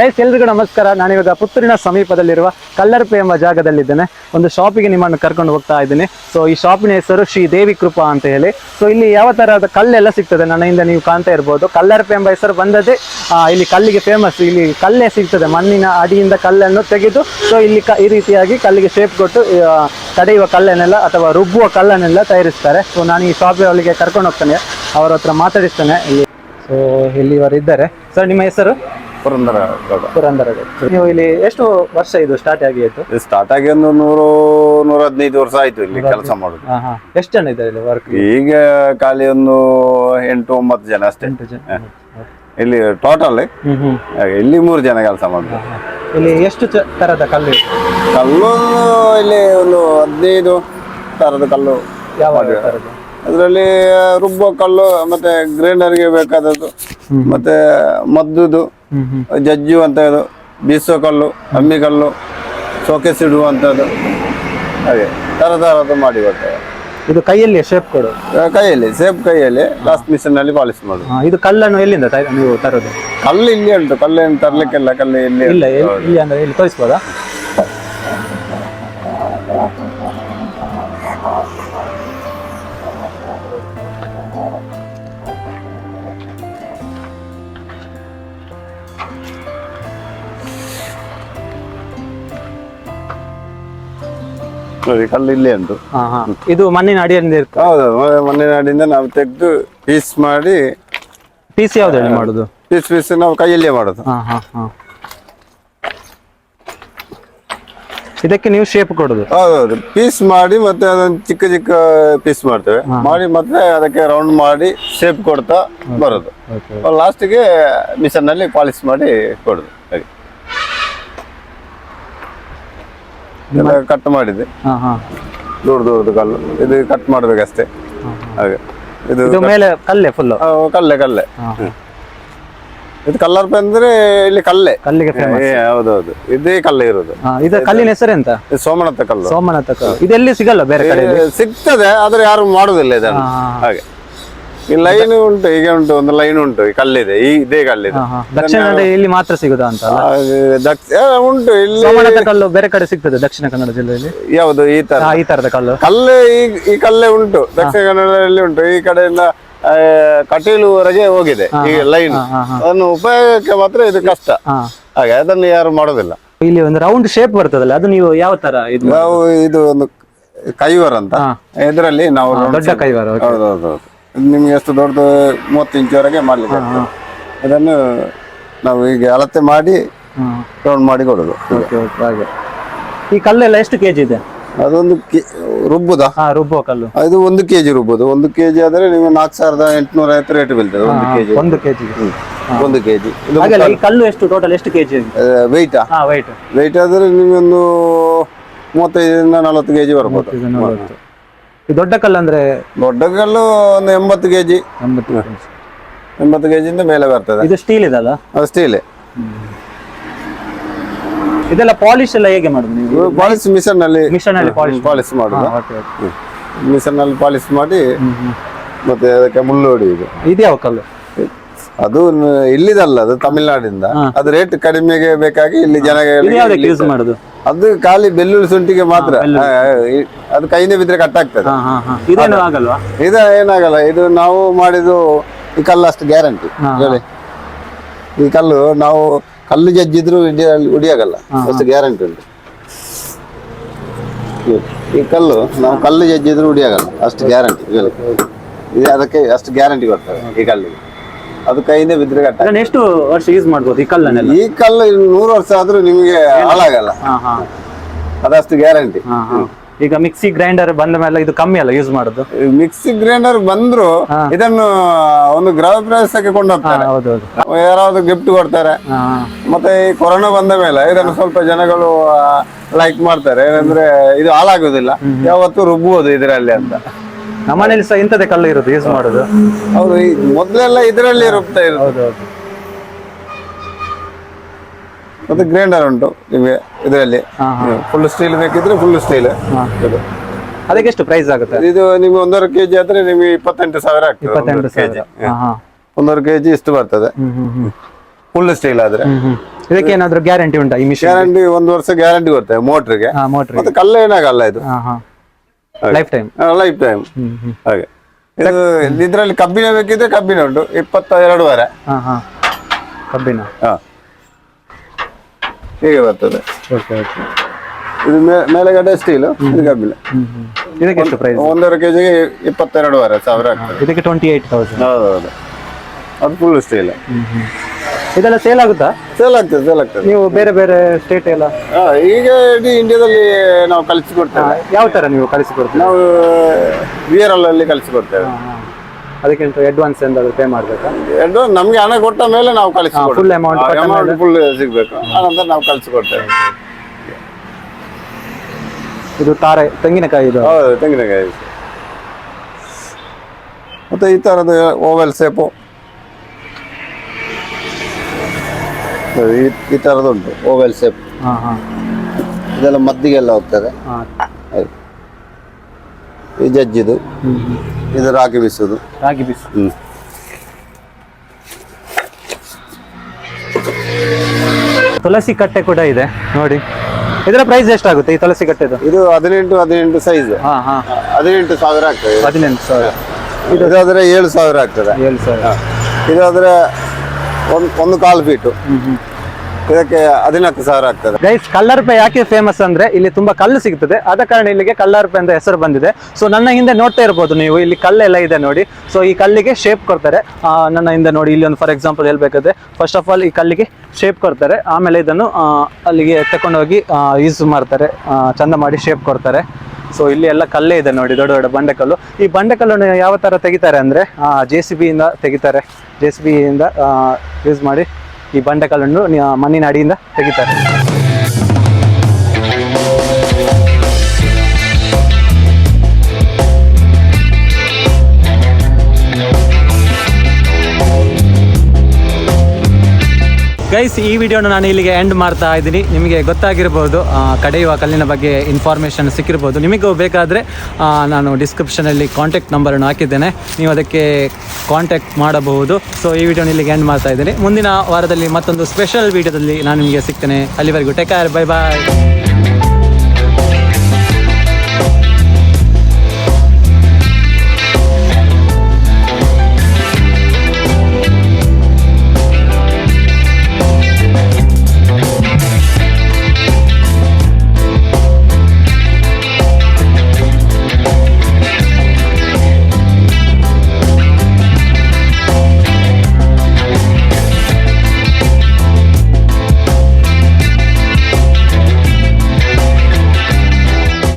Guys ಎಲ್ರಿಗೂ ನಮಸ್ಕಾರ. ನಾನಿವಾಗ ಪುತ್ತೂರಿನ ಸಮೀಪದಲ್ಲಿರುವ ಕಲ್ಲರ್ಪೆ ಎಂಬ ಜಾಗದಲ್ಲಿದ್ದೇನೆ. ಒಂದು ಶಾಪಿಗೆ ನಿಮ್ಮನ್ನು ಕರ್ಕೊಂಡು ಹೋಗ್ತಾ ಇದ್ದೀನಿ. ಸೊ ಈ ಶಾಪಿನ ಹೆಸರು ಶ್ರೀ ದೇವಿ ಕೃಪಾ ಅಂತ ಹೇಳಿ. ಸೊ ಇಲ್ಲಿ ಯಾವ ತರಹದ ಕಲ್ಲೆಲ್ಲ ಸಿಗ್ತದೆ? ಹಿಂದೆ ನೀವು ಕಾಣ್ತಾ ಇರ್ಬೋದು. ಕಲ್ಲರ್ಪೆ ಎಂಬ ಹೆಸರು ಬಂದದ್ದೇ ಇಲ್ಲಿ ಕಲ್ಲಿಗೆ ಫೇಮಸ್ ಇಲ್ಲಿ ಕಲ್ಲೇ ಸಿಗ್ತದೆ. ಮಣ್ಣಿನ ಅಡಿಯಿಂದ ಕಲ್ಲನ್ನು ತೆಗೆದು ಸೊ ಇಲ್ಲಿ ಈ ರೀತಿಯಾಗಿ ಕಲ್ಲಿಗೆ ಶೇಪ್ ಕೊಟ್ಟು ತಡೆಯುವ ಕಲ್ಲನ್ನೆಲ್ಲ ಅಥವಾ ರುಬ್ಬುವ ಕಲ್ಲನ್ನೆಲ್ಲ ತಯಾರಿಸ್ತಾರೆ. ಸೊ ನಾನು ಈ ಶಾಪ್ ಅವಳಿಗೆ ಕರ್ಕೊಂಡು ಹೋಗ್ತೇನೆ. ಅವರ ಹತ್ರ ಮಾತಾಡಿಸ್ತೇನೆ. ಇಲ್ಲಿ ಸೊ ಇಲ್ಲಿ ಇವರು ಇದ್ದಾರೆ ಸರ್ ನಿಮ್ಮ ಹೆಸರು? ಪುರಂದರ ಗೌಡ. ಪುರಂದರ ನೀವು ಇಲ್ಲಿ ಎಷ್ಟು ವರ್ಷ ಇದು ಸ್ಟಾರ್ಟ್ ಆಗಿ ಆಯ್ತು ಇದು ಸ್ಟಾರ್ಟ್ ಆಗಿ ಒಂದು ನೂರು ನೂರ ಹದಿನೈದು ವರ್ಷ ಆಯ್ತು ಇಲ್ಲಿ ಕೆಲಸ ಮಾಡುದು. ಹಾ ಹಾ ಎಷ್ಟು ಜನ ಇದ್ದಾರೆ ಇಲ್ಲಿ ವರ್ಕ್ ಈಗ ಖಾಲಿ ಒಂದು ಎಂಟು ಒಂಬತ್ತು ಜನ ಅಷ್ಟೇ. ಎಂಟು ಜನ. ಇಲ್ಲಿ ಟೋಟಲ್ ಹ್ಮ್ ಹ್ಮ್. ಇಲ್ಲಿ ಮೂರು ಜನ ಕೆಲಸ ಮಾಡುದು. ಹಾ. ಇಲ್ಲಿ ಎಷ್ಟು ಚ- ತರದ ಕಲ್ಲು ಇದೆ? ಕಲ್ಲು ಇಲ್ಲಿ ಒಂದು ಹದಿನೈದು ತರದ ಕಲ್ಲು ಯಾವ ತರದ್ದು ಅದರಲ್ಲಿ ರುಬ್ಬೋ ಕಲ್ಲು ಮತ್ತೆ ಗ್ರೈಂಡರ್ಗೆ ಬೇಕಾದದ್ದು ಮತ್ತೆ ಮದ್ದುದು. ಜಜ್ಜು ಅಂತ ಇದು ಬೀಸೋ ಕಲ್ಲು ಅಮ್ಮಿ ಕಲ್ಲು ಶೋಕೇಸ್ ಇಡುವಂಥದ್ದು ಹಾಗೆ ತರ ಥರದ್ದು ಮಾಡಿ ಕೊಡ್ತೇವೆ ಇದು ಕೈಯಲ್ಲಿ ಶೇಪ್ ಕೊಡು? ಕೈಯಲ್ಲಿ ಸೇಪ್ ಕೈಯಲ್ಲಿ ಲಾಸ್ಟ್ ಮಿಷನ್ ಅಲ್ಲಿ ಪಾಲಿಶ್ ಮಾಡುದು. ಇದು ಕಲ್ಲನ್ನು ಎಲ್ಲಿಂದ ನೀವು ತರೋದು? ಕಲ್ಲು ಇಲ್ಲಿ ಉಂಟು ಕಲ್ಲು ಏನು ತರ್ಲಿಕ್ಕೆಲ್ಲ ಕಲ್ಲು ಇಲ್ಲಿ ಇಲ್ಲ ಎಲ್ಲಿ- ಇಲ್ಲಿ ಅಂದ್ರೆ ಇಲ್ಲಿ ತೋರಿಸ್ಬೋದಾ? ನೋಡಿ ಕಲ್ಲು ಇಲ್ಲಿ ಉಂಟು ಹಾ ಹಾ. ಇದು ಮಣ್ಣಿನ ಅಡಿಯಲ್ಲಿ ಇರ್ತದೆ ಹೌದು ನಾಡಿಂದ ನಾವು ತೆಗೆದು ಪೀಸ್ ಮಾಡಿ ಪೀಸ್ ಯಾವ್ದು ಹೇಳಿ ಮಾಡುದು? ಪೀಸ್ ಪೀಸ್ ನಾವು ಕೈಯಲ್ಲೇ ಮಾಡೋದು. ಹಾ ಹಾ ಹಾ. ಇದಕ್ಕೆ ನೀವು ಶೇಪ್ ಕೊಡುದು. ಹೌದೌದು. ಪೀಸ್ ಮಾಡಿ ಮತ್ತೆ ಅದನ್ನ ಚಿಕ್ಕ ಚಿಕ್ಕ ಪೀಸ್ ಮಾಡ್ತೇವೆ. ಮಾಡಿ ಮತ್ತೆ ಅದಕ್ಕೆ ರೌಂಡ್ ಮಾಡಿ ಶೇಪ್ ಕೊಡ್ತಾ ಬರೋದು. ಲಾಸ್ಟ್ಗೆ ಲಾಸ್ಟಿಗೆ ಮಿಷನ್ನಲ್ಲಿ ಪಾಲಿಶ್ ಮಾಡಿ ಕೊಡುದು. ಹಾಗೆ ಎಲ್ಲ ಕಟ್ ಮಾಡಿದೆ. ದೂರ ದೂರದ ಕಲ್ಲು. ಇದು ಕಟ್ ಮಾಡ್ಬೇಕಷ್ಟೇ ಹಾಗೆ. ಇದು ಮೇಲೆ ಕಲ್ಲೆ ಫುಲ್ ಕಲ್ಲೆ ಕಲ್ಲೆ. ಇದು ಕಲ್ಲರ್ ಅಂದ್ರೆ ಇಲ್ಲಿ ಕಲ್ಲೆ. ಕಲ್ಲಿಗೆ ಹೌದೌದು. ಇದೇ ಕಲ್ಲೆ ಇರೋದು. ಇದು ಕಲ್ಲಿನ ಹೆಸರು ಇದು ಸೋಮನಾಥ ಕಲ್ಲು. ಸೋಮನಾಥ ಕಲ್ಲು. ಇದೆಲ್ಲಿ ಸಿಗಲ್ಲ ಬೇರೆ ಕಡೆ ಸಿಗ್ತದೆ ಆದ್ರೆ ಯಾರು ಮಾಡುದಿಲ್ಲ ಇದನ್ನು. ಹಾಗೆ. ಲೈನ್ ಉಂಟು ಈಗ ಉಂಟು ಒಂದು ಲೈನ್ ಉಂಟು ಈ ಕಲ್ಲಿದೆ ಈ ಇದೇ ಕಲ್ಲಿದೆ. ದಕ್ಷಿಣ ಕನ್ನಡ ಇಲ್ಲಿ ಮಾತ್ರ ಸಿಗುದಾ ಅಂತ ಅಲ್ಲ? ದಕ್ಷ ಉಂಟು ಇಲ್ಲಿ ಸೋಮನಾಥ ಕಲ್ಲು ಬೇರೆ ಕಡೆ ಸಿಗ್ತದೆ ದಕ್ಷಿಣ ಕನ್ನಡ ಜಿಲ್ಲೆಯಲ್ಲಿ? ಯಾವುದು ಈ ತರ? ಹಾ, ಈ ತರದ ಕಲ್ಲು. ಕಲ್ಲು ಈ ಈ ಕಲ್ಲೇ ಉಂಟು ದಕ್ಷಿಣ ಕನ್ನಡದಲ್ಲಿ ಉಂಟು ಈ ಕಡೆಯಿಂದ ಆ, ಕಟೀಲುವರೆಗೆ ಹೋಗಿದೆ ಈ ಲೈನ್. ಹಾ. ಅದನ್ನು ಉಪಯೋಗಕ್ಕೆ ಮಾತ್ರ ಇದು ಕಷ್ಟ. ಹಾ. ಹಾಗೆ ಅದನ್ನು ಯಾರು ಮಾಡೋದಿಲ್ಲ. ಇಲ್ಲಿ ಒಂದು ರೌಂಡ್ ಶೇಪ್ ಬರ್ತದಲ್ಲ ಅದು ನೀವು ಯಾವ ತರ ಇದು ನಾವು ಇದು ಒಂದು ಕೈವರ್ ಅಂತ. ಇದರಲ್ಲಿ ನಾವು ದೊಡ್ಡ ಕೈವಾರ. ಹೌದೌದು ನಿಮ್ಗೆ ಎಷ್ಟು ದೊಡ್ಡದು ಮೂವತ್ತು ಇಂಚುವರೆಗೆ ಮಾಡ್ಲಿಕ್ಕೆ ಆಗ್ತದೆ. ಅದನ್ನು ನಾವು ಈಗ ಅಳತೆ ಮಾಡಿ. ರೌಂಡ್ ಮಾಡಿ ಕೊಡೋದು. ಹಾಗೆ. ಈ ಕಲ್ಲೆಲ್ಲ ಎಷ್ಟು ಕೆಜಿ ಇದೆ? ಅದೊಂದು ಕೆ ರುಬ್ಬುದ? ಹಾ ರುಬ್ಬೋ ಕಲ್ಲು. ಇದು ಒಂದು ಕೆಜಿ ರುಬ್ಬೋದು. ಒಂದು ಕೆಜಿ ಆದ್ರೆ ನಿಮಗೆ ನಾಲ್ಕು ಸಾವಿರದ ಎಂಟುನೂರ ಐವತ್ತು ರೇಟ್ ಬೀಳ್ತದೆ. ಒಂದು ಕೆಜಿ ಒಂದು ಕೆ ಜಿ ಒಂದು ಕೆಜಿ ಇದು ಹಾಗೆಲ್ಲ ಈ ಕಲ್ಲು ಎಷ್ಟು ಟೋಟಲ್ ಎಷ್ಟು ಕೆಜಿ ಇದೆ ವೆಯ್ಟಾ ಹಾ ವೈಟ್ ವೆಯ್ಟ್ ಆದರೆ ನಿಮಗೆ ಒಂದು ಮೂವತ್ತೈದರಿಂದ ನಲವತ್ತು ಕೆಜಿ ಬರ್ಬೋದು. ಈ ದೊಡ್ಡ ಕಲ್ಲು ಅಂದ್ರೆ ದೊಡ್ಡ ಕಲ್ಲು ಒಂದು ಎಂಬತ್ತು ಕೆಜಿ. ಎಂಬತ್ತು kg. ಎಂಬತ್ತು ಮೇಲೆ ಬರ್ತದೆ. ಇದು ಸ್ಟೀಲ್ ಇದಲ್ಲ ಅದು ಸ್ಟೀಲ್ ಇದೆಲ್ಲ ಪಾಲಿಶ್ ಎಲ್ಲ ಹೇಗೆ ಮಾಡುದು ನೀವು? ಪಾಲಿಶ್ ಮಿಷನ್ನಲ್ಲಿ ಮಿಷನ್ ಅಲ್ಲಿ ಪಾಲಿಶ್ ಪಾಲಿಶ್ ಮಾಡುದು. ಮಿಷನ್ನಲ್ಲಿ ಪಾಲಿಶ್ ಮಾಡಿ ಮತ್ತೆ ಅದಕ್ಕೆ ಮುಳ್ಳು ಹೊಡೆಯುದು. ಇದು ಯಾವ ಕಲ್ಲು? ಅದು ಇಲ್ಲಿದಲ್ಲ ಅದು ತಮಿಳ್ನಾಡಿಂದ. ಅದು ರೇಟ್ ಕಡಿಮೆಗೆ ಬೇಕಾಗಿ ಇಲ್ಲಿ ಜನ ಅದು ಖಾಲಿ ಬೆಳ್ಳುಳ್ಳಿ ಸುಂಟಿಗೆ ಮಾತ್ರ. ಅದು ಕೈಯಿಂದ ಬಿದ್ರೆ ಕಟ್ ಆಗ್ತದೆ. ಇದೇನು ಆಗಲ್ವಾ? ಇದು ಏನಾಗಲ್ಲ ಇದು ನಾವು ಮಾಡಿದ್ದು ಈ ಕಲ್ಲು ಅಷ್ಟು ಗ್ಯಾರಂಟಿ ಹೇಳಿ. ಈ ಕಲ್ಲು ನಾವು ಕಲ್ಲು ಜಜ್ಜಿದ್ರು ಉಡಿಯಾಗಲ್ಲ ಅಷ್ಟು ಗ್ಯಾರಂಟಿ ಉಂಟು. ಈ- ಕಲ್ಲು ನಾವು ಕಲ್ಲು ಜಜ್ಜಿದ್ರು ಉಡಿಯಾಗಲ್ಲ ಅಷ್ಟು ಗ್ಯಾರಂಟಿ ಹೇಳಿ. ಇದು ಅದಕ್ಕೆ ಅಷ್ಟು ಗ್ಯಾರಂಟಿ ಕೊಡ್ತಾರೆ ಈ ಕಲ್ಲಿಗೆ. ಅದು ಕೈಯಿಂದ ಬಿದ್ರೆ ಕಟ್ಟ ಎಷ್ಟು ವರ್ಷ ಯೂಸ್ ಮಾಡ್ಬೋದು ಈ ಕಲ್ಲನ್ನೆಲ್ಲ? ಈ ಕಲ್ಲು ನೂರು ವರ್ಷ ಆದ್ರೂ ನಿಮಗೆ ಹಾಳಾಗಲ್ಲ. ಅದಷ್ಟು ಗ್ಯಾರಂಟಿ ಈಗ ಮಿಕ್ಸಿ ಗ್ರೈಂಡರ್ ಬಂದ ಮೇಲೆ ಇದು ಕಮ್ಮಿ ಅಲ್ಲ ಯೂಸ್ ಮಾಡುದು? ಮಿಕ್ಸಿ ಗ್ರೈಂಡರ್ ಬಂದ್ರು ಇದನ್ನು ಒಂದು ಗೃಹ ಪ್ರವೇಶಕ್ಕೆ ಕೊಂಡೋಗ್ತಾರೆ ಹೌದು ಹೌದು. ಯಾರಾದ್ರು ಗಿಫ್ಟ್ ಕೊಡ್ತಾರೆ. ಮತ್ತೆ ಈ ಕೊರೋನಾ ಬಂದ ಮೇಲೆ ಇದನ್ನು ಸ್ವಲ್ಪ ಜನಗಳು ಲೈಕ್ ಮಾಡ್ತಾರೆ. ಏನಂದ್ರೆ ಇದು ಹಾಳಾಗುದಿಲ್ಲ. ಯಾವತ್ತು ರುಬ್ಬುವುದು ಇದರಲ್ಲಿ ಅಂತ. ನಮ್ಮನೇಲಿ ಸಹ ಇಂಥದ್ದೇ ಕಲ್ಲು ಇರುದು ಯೂಸ್ ಮಾಡುದು. ಹೌದು ಮೊದ್ಲೆಲ್ಲ ಇದರಲ್ಲಿ ರುಬ್ತಾ ಇರೋದು ಹೌದು ಹೌದು ಮತ್ತೆ ಗ್ರೈಂಡರ್ ಉಂಟು ನಿಮಗೆ ಇದರಲ್ಲಿ. ಫುಲ್ ಸ್ಟೀಲ್ ಬೇಕಿದ್ರೆ ಫುಲ್ ಸ್ಟೀಲ್. ಅದಕ್ಕೆ ಎಷ್ಟು ಪ್ರೈಸ್ ಆಗುತ್ತೆ? ಇದು ನಿಮ್ಗೆ ಒಂದೂವರೆ ಕೆಜಿ ಆದ್ರೆ ನಿಮಗೆ ಇಪ್ಪತ್ತೆಂಟು ಸಾವಿರ ಆಗ್ತದೆ ಇಪ್ಪತ್ತೆಂಟು ಒಂದೂವರೆ ಕೆಜಿ ಒಂದೂವರೆ ಕೆಜಿ ಇಷ್ಟು ಬರ್ತದೆ. ಫುಲ್ ಸ್ಟೀಲ್ ಆದ್ರೆ. ಇದಕ್ಕೆ ಏನಾದ್ರು ಗ್ಯಾರಂಟಿ ಉಂಟಾ ಈ ಮಿಷಿನ್ ಗ್ಯಾರಂಟಿ ಒಂದು ವರ್ಷ ಗ್ಯಾರಂಟಿ ಬರ್ತದೆ ಮೋಟ್ರಿಗೆ. ಮತ್ತೆ ಕಲ್ಲ ಏನಾಗಲ್ಲ ಇದು. ಲೈಫ್ ಟೈಮ್ ಲೈಫ್ ಟೈಮ್ ಹಾಗೆ. ಇದು ಇದ್ರಲ್ಲಿ ಕಬ್ಬಿಣ ಬೇಕಿದ್ರೆ ಕಬ್ಬಿನ ಉಂಟು ಇಪ್ಪತ್ತ ಎರಡು ವಾರ ಕಬ್ಬಿನ. ಹಾ. ಹೀಗೆ ಬರ್ತದೆ. ಓಕೆ ಓಕೆ ಇದು ಮೇಲೆಗಡೆ ಸ್ಟೀಲ್ ಇದು ಕಬ್ಬಿಣ ಇದಕ್ಕೆ ಎಷ್ಟು ಪ್ರೈಸ್ ಒಂದೂವರೆ ಕೆಜಿಗೆ ಇಪ್ಪತ್ತೆರಡುವರೆ ಸಾವಿರ ಆಗ್ತದೆ. ಇದಕ್ಕೆ ಟ್ವೆಂಟಿ ಏಟ್ ತೌಸಂಡ್ ಹೌದೌದು. ಅದು ಫುಲ್ ಸ್ಟೀಲ್ ಇದೆಲ್ಲ ಸೇಲ್ ಆಗುತ್ತಾ? ಸೇಲ್ ಆಗ್ತದೆ ಸೇಲ್ ಆಗ್ತದೆ. ನೀವು ಬೇರೆ ಬೇರೆ ಸ್ಟೇಟ್ ಎಲ್ಲ? ಹಾ, ಈಗ ಇಡೀ ಇಂಡಿಯಾದಲ್ಲಿ ನಾವು ಕಲಿಸಿಕೊಡ್ತೇವೆ. ಯಾವ ತರ ನೀವು ಕಳಿಸಿಕೊಡ್ತೀರಾ ನಾವು ವಿಯರಲ್ಲಲ್ಲಿ ಕಲಿಸಿಕೊಡ್ತೇವೆ. ಅದಕ್ಕೆ ಅಡ್ವಾನ್ಸ್ ಎಂದಾದ್ರು ಪೇ ಮಾಡ್ಬೇಕಾ? ಎರಡು ನಮಗೆ ಹಣ ಕೊಟ್ಟ ಮೇಲೆ ನಾವು ಕಳಿಸಿ ಫುಲ್ ಅಮೌಂಟ್ ಅಮೌಂಟ್ ಫುಲ್ ಸಿಗ್ಬೇಕು. ಆನಂತರ ನಾವು ಕಲಿಸಿಕೊಡ್ತೇವೆ ಇದು ತಾರೆ ತೆಂಗಿನಕಾಯಿ ಇದು? ಹೌದು ತೆಂಗಿನಕಾಯಿ. ಮತ್ತೆ ಈ ತರದ ಓವೆಲ್ ಸೇಪು ಈ ಥರದ್ದು ಉಂಟು ಓವೆಲ್ ಸೇಪ್ ಇದೆಲ್ಲ ಮದ್ದಿಗೆಲ್ಲ ಹೋಗ್ತದೆ. ಈ ಜಜ್ಜಿದು. ಇದು ರಾಗಿ ಬೀಸುದು. ರಾಗಿ ಬೀಸು. ಹ್ಮ್. ತುಳಸಿ ಕಟ್ಟೆ ಕೂಡ ಇದೆ ನೋಡಿ. ಇದರ ಪ್ರೈಸ್ ಎಷ್ಟಾಗುತ್ತೆ ಈ ತುಳಸಿ ಕಟ್ಟೆದು? ಇದು ಹದಿನೆಂಟು ಹದಿನೆಂಟು ಸೈಜ್ ಹಾ ಹಾ. ಹದಿನೆಂಟು ಸಾವಿರ ಆಗ್ತದೆ. ಹದಿನೆಂಟು ಸಾವಿರ. ಇದಾದ್ರೆ ಏಳು ಸಾವಿರ ಆಗ್ತದೆ. ಏಳು ಸಾವಿರ. ಇದಾದ್ರೆ ಒಂದು ಒಂದು ಕಾಲು ಫೀಟು ಹ್ಮ್ ಹ್ಮ್. ಇದಕ್ಕೆ ಹದಿನಾಲ್ಕು ಸಾವಿರ ಆಗ್ತದೆ. ಗೈಸ್ ಕಲ್ಲರ್ಪೆ ಯಾಕೆ ಫೇಮಸ್ ಅಂದ್ರೆ ಇಲ್ಲಿ ತುಂಬಾ ಕಲ್ಲು ಸಿಗ್ತದೆ. ಆದ ಕಾರಣ ಇಲ್ಲಿಗೆ ಕಲ್ಲರ್ಪೆ ಅಂತ ಹೆಸರು ಬಂದಿದೆ. ಸೊ ನನ್ನ ಹಿಂದೆ ನೋಡ್ತಾ ಇರ್ಬೋದು ನೀವು, ಇಲ್ಲಿ ಕಲ್ಲೆಲ್ಲ ಇದೆ ನೋಡಿ. ಸೊ ಈ ಕಲ್ಲಿಗೆ ಶೇಪ್ ಕೊಡ್ತಾರೆ. ನನ್ನ ಹಿಂದೆ ನೋಡಿ, ಇಲ್ಲಿ ಒಂದು ಫಾರ್ ಎಕ್ಸಾಂಪಲ್ ಹೇಳ್ಬೇಕಾದ್ರೆ ಫಸ್ಟ್ ಆಫ್ ಆಲ್ ಈ ಕಲ್ಲಿಗೆ ಶೇಪ್ ಕೊಡ್ತಾರೆ. ಆಮೇಲೆ ಇದನ್ನು ಅಲ್ಲಿಗೆ ತಕೊಂಡೋಗಿ ಯೂಸ್ ಮಾಡ್ತಾರೆ. ಚಂದ ಮಾಡಿ ಶೇಪ್ ಕೊಡ್ತಾರೆ. ಸೊ ಇಲ್ಲಿ ಎಲ್ಲ ಕಲ್ಲೇ ಇದೆ ನೋಡಿ, ದೊಡ್ಡ ದೊಡ್ಡ ಬಂಡೆಕಲ್ಲು ಈ ಬಂಡೆಕಲ್ಲನ್ನು ಯಾವ ತರ ತೆಗಿತಾರೆ ಅಂದ್ರೆ ಜೆ ಸಿ ಬಿಯಿಂದ ತೆಗಿತಾರೆ. ಜೆ ಸಿ ಬಿಯಿಂದ ಯೂಸ್ ಮಾಡಿ ಈ ಬಂಡೆಕಲ್ಲನ್ನು ನಿ- ಮಣ್ಣಿನ ಅಡಿಯಿಂದ ತೆಗಿತಾರೆ ಗೈಸ್ ಈ ವಿಡಿಯೋನ ನಾನು ಇಲ್ಲಿಗೆ ಎಂಡ್ ಮಾಡ್ತಾ ಇದ್ದೀನಿ. ನಿಮಗೆ ಗೊತ್ತಾಗಿರ್ಬೋದು ಕಡೆಯುವ ಕಲ್ಲಿನ ಬಗ್ಗೆ ಇನ್ಫಾರ್ಮೇಷನ್ ಸಿಕ್ಕಿರ್ಬೋದು. ನಿಮಗೂ ಬೇಕಾದರೆ ನಾನು ಡಿಸ್ಕ್ರಿಪ್ಷನಲ್ಲಿ ಕಾಂಟ್ಯಾಕ್ಟ್ ನಂಬರನ್ನು ಹಾಕಿದ್ದೇನೆ. ನೀವು ಅದಕ್ಕೆ ಕಾಂಟ್ಯಾಕ್ಟ್ ಮಾಡಬಹುದು. ಸೊ ಈ ವಿಡಿಯೋನ ಇಲ್ಲಿಗೆ ಎಂಡ್ ಮಾಡ್ತಾ ಇದ್ದೀನಿ. ಮುಂದಿನ ವಾರದಲ್ಲಿ ಮತ್ತೊಂದು ಸ್ಪೆಷಲ್ ವಿಡಿಯೋದಲ್ಲಿ ನಾನು ನಿಮಗೆ ಸಿಗ್ತೇನೆ. ಅಲ್ಲಿವರೆಗೂ ಟೇಕ್ ಕೇರ್ ಬೈ ಬಾಯ್